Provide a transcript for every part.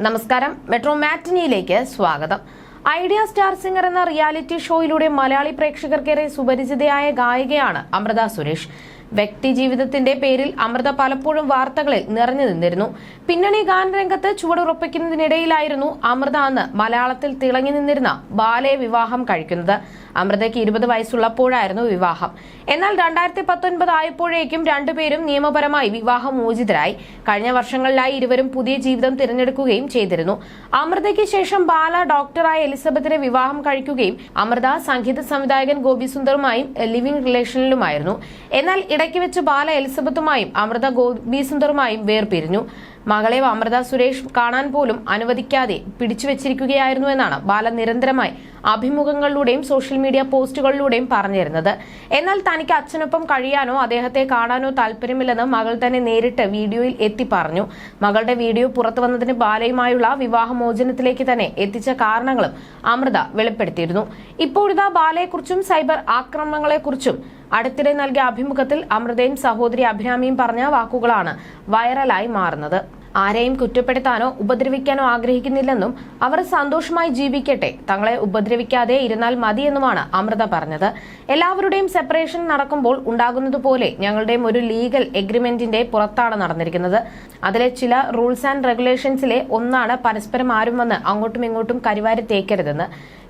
നമസ്കാരം. മെട്രോ മാറ്റിനിയിലേക്ക് സ്വാഗതം. ഐഡിയ സ്റ്റാർ സിംഗർ എന്ന റിയാലിറ്റി ഷോയിലൂടെ മലയാളി പ്രേക്ഷകർക്കേറെ സുപരിചിതയായ ഗായികയാണ് അമൃത സുരേഷ്. വ്യക്തി ജീവിതത്തിന്റെ പേരിൽ അമൃത പലപ്പോഴും വാർത്തകളിൽ നിറഞ്ഞു നിന്നിരുന്നു. പിന്നണി ഗാനരംഗത്ത് ചുവടുറപ്പിക്കുന്നതിനിടയിലായിരുന്നു അമൃത അന്ന് മലയാളത്തിൽ തിളങ്ങി നിന്നിരുന്ന ബാലയെ വിവാഹം കഴിക്കുന്നത്. അമൃതയ്ക്ക് ഇരുപത് വയസ്സുള്ളപ്പോഴായിരുന്നു വിവാഹം. എന്നാൽ രണ്ടായിരത്തി പത്തൊൻപത് ആയപ്പോഴേക്കും രണ്ടുപേരും നിയമപരമായി വിവാഹം വിവാഹമോചിതരായി കഴിഞ്ഞ വർഷങ്ങളിലായി ഇരുവരും പുതിയ ജീവിതം തിരഞ്ഞെടുക്കുകയും ചെയ്തിരുന്നു. അമൃതയ്ക്ക് ശേഷം ബാല ഡോക്ടറായ എലിസബത്തിനെ വിവാഹം കഴിക്കുകയും അമൃത സംഗീത സംവിധായകൻ ഗോപി സുന്ദറുമായും ലിവിംഗ് റിലേഷനിലുമായിരുന്നു. എന്നാൽ ഇടയ്ക്ക് വെച്ച് ബാല എലിസബത്തുമായും അമൃത ഗോപീസുന്ദറുമായും വേർപിരിഞ്ഞു. മകളെ അമൃത സുരേഷ് കാണാൻ പോലും അനുവദിക്കാതെ പിടിച്ചു വെച്ചിരിക്കുകയായിരുന്നു എന്നാണ് ബാല നിരന്തരമായി അഭിമുഖങ്ങളിലൂടെയും സോഷ്യൽ മീഡിയ പോസ്റ്റുകളിലൂടെയും പറഞ്ഞിരുന്നത്. എന്നാൽ തനിക്ക് അച്ഛനൊപ്പം കഴിയാനോ അദ്ദേഹത്തെ കാണാനോ താല്പര്യമില്ലെന്ന് മകൾ തന്നെ നേരിട്ട് വീഡിയോയിൽ എത്തി പറഞ്ഞു മകളുടെ വീഡിയോ പുറത്തു വന്നതിന് ബാലയുമായുള്ള വിവാഹമോചനത്തിലേക്ക് തന്നെ എത്തിച്ച കാരണങ്ങളും അമൃത വെളിപ്പെടുത്തിയിരുന്നു. ഇപ്പോഴിതാ ബാലയെക്കുറിച്ചും സൈബർ ആക്രമണങ്ങളെക്കുറിച്ചും അടുത്തിടെ നൽകിയ അഭിമുഖത്തിൽ അമൃതയും സഹോദരി അഭിരാമിയും പറഞ്ഞ വാക്കുകളാണ് വൈറലായി മാറുന്നത്. ആരെയും കുറ്റപ്പെടുത്താനോ ഉപദ്രവിക്കാനോ ആഗ്രഹിക്കുന്നില്ലെന്നും അവർ സന്തോഷമായി ജീവിക്കട്ടെ. തങ്ങളെ ഉപദ്രവിക്കാതെ ഇരുന്നാൽ മതിയെന്നുമാണ് അമൃത പറഞ്ഞത്. എല്ലാവരുടെയും സെപ്പറേഷൻ നടക്കുമ്പോൾ ഉണ്ടാകുന്നതുപോലെ ഞങ്ങളുടെയും ഒരു ലീഗൽ എഗ്രിമെന്റിന്റെ പുറത്താണ് നടന്നിരിക്കുന്നത്. അതിലെ ചില റൂൾസ് ആൻഡ് റെഗുലേഷൻസിലെ ഒന്നാണ് പരസ്പരം ആരും വന്ന് അങ്ങോട്ടും ഇങ്ങോട്ടും കരിവാരി തേക്കരുതെന്ന്.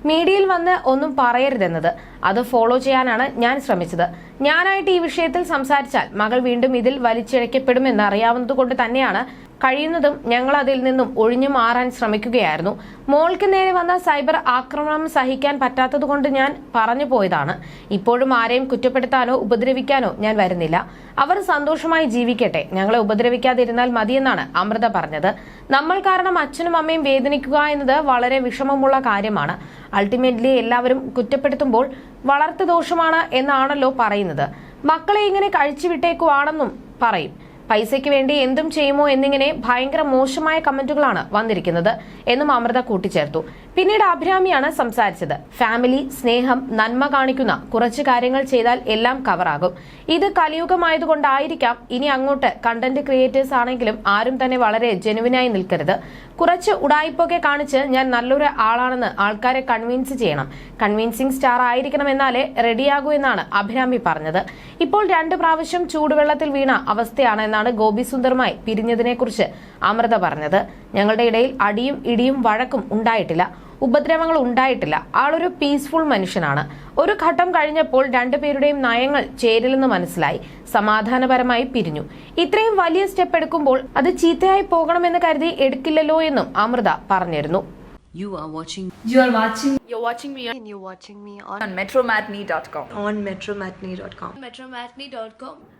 മീഡിയയിൽ വന്ന് ഒന്നും പറയരുതെന്നത്. അത് ഫോളോ ചെയ്യാനാണ് ഞാൻ ശ്രമിച്ചത്. ഞാനായിട്ട് ഈ വിഷയത്തിൽ സംസാരിച്ചാൽ മകൾ വീണ്ടും ഇതിൽ വലിച്ചിഴക്കപ്പെടുമെന്ന് അറിയാവുന്നതുകൊണ്ട് തന്നെയാണ് കഴിയുന്നതും ഞങ്ങൾ അതിൽ നിന്നും ഒഴിഞ്ഞു മാറാൻ ശ്രമിക്കുകയായിരുന്നു. മോൾക്ക് നേരെ വന്ന സൈബർ ആക്രമണം സഹിക്കാൻ പറ്റാത്തതുകൊണ്ട് ഞാൻ പറഞ്ഞു പോയതാണ്. ഇപ്പോഴും ആരെയും കുറ്റപ്പെടുത്താനോ ഉപദ്രവിക്കാനോ ഞാൻ വരുന്നില്ല. അവർ സന്തോഷമായി ജീവിക്കട്ടെ. ഞങ്ങളെ ഉപദ്രവിക്കാതിരുന്നാൽ മതിയെന്നാണ് അമൃത പറഞ്ഞത്. നമ്മൾ കാരണം അച്ഛനും അമ്മയും വേദനിക്കുക എന്നത് വളരെ വിഷമമുള്ള കാര്യമാണ്. അൾട്ടിമേറ്റ്ലി എല്ലാവരും കുറ്റപ്പെടുത്തുമ്പോൾ വളർത്തു ദോഷമാണ് എന്നാണല്ലോ പറയുന്നത്. മക്കളെ ഇങ്ങനെ കഴിച്ചു വിട്ടേക്കുവാണെന്നും പറയും. പൈസയ്ക്ക് വേണ്ടി എന്തും ചെയ്യുമോ എന്നിങ്ങനെ ഭയങ്കര മോശമായ കമന്റുകളാണ് വന്നിരിക്കുന്നത് എന്നും അമൃത കൂട്ടിച്ചേർത്തു. പിന്നീട് അഭിരാമിയാണ് സംസാരിച്ചത്. ഫാമിലി സ്നേഹം നന്മ കാണിക്കുന്ന കുറച്ച് കാര്യങ്ങൾ ചെയ്താൽ എല്ലാം കവറാകും. ഇത് കലിയുഗമായതുകൊണ്ടായിരിക്കാം ഇനി അങ്ങോട്ട് കണ്ടന്റ് ക്രിയേറ്റേഴ്സ് ആണെങ്കിലും ആരും തന്നെ വളരെ ജെനുവിനായി നിൽക്കരുത്. കുറച്ച് ഉടായ്പൊക്കെ കാണിച്ച് ഞാൻ നല്ലൊരു ആളാണെന്ന് ആൾക്കാരെ കൺവിൻസ് ചെയ്യണം. കൺവിൻസിംഗ് സ്റ്റാർ ആയിരിക്കണം എന്നാലേ റെഡിയാകൂ എന്നാണ് അഭിരാമി പറഞ്ഞത്. ഇപ്പോൾ രണ്ട് പ്രാവശ്യം ചൂടുവെള്ളത്തിൽ വീണ അവസ്ഥയാണ് എന്നാണ് ഗോപി സുന്ദറുമായി പിരിഞ്ഞതിനെക്കുറിച്ച് അമൃത പറഞ്ഞത്. ഞങ്ങളുടെ ഇടയിൽ അടിയും ഇടിയും വഴക്കും ഉണ്ടായിട്ടില്ല. ഉപദ്രവങ്ങൾ ഉണ്ടായിട്ടില്ല. ആളൊരു പീസ്ഫുൾ മനുഷ്യനാണ്. ഒരു ഘട്ടം കഴിഞ്ഞപ്പോൾ രണ്ടുപേരുടെയും നയങ്ങൾ ചേരില്ലെന്ന് മനസ്സിലായി. സമാധാനപരമായി പിരിഞ്ഞു. ഇത്രയും വലിയ സ്റ്റെപ്പ് എടുക്കുമ്പോൾ അത് ചീത്തയായി പോകണമെന്ന് കരുതി എടുക്കില്ലല്ലോ എന്നും അമൃത പറഞ്ഞിരുന്നു. You are watching You are watching You're watching me on, you're watching me on, on metromatney.com. on metromatney.com. metromatney.com.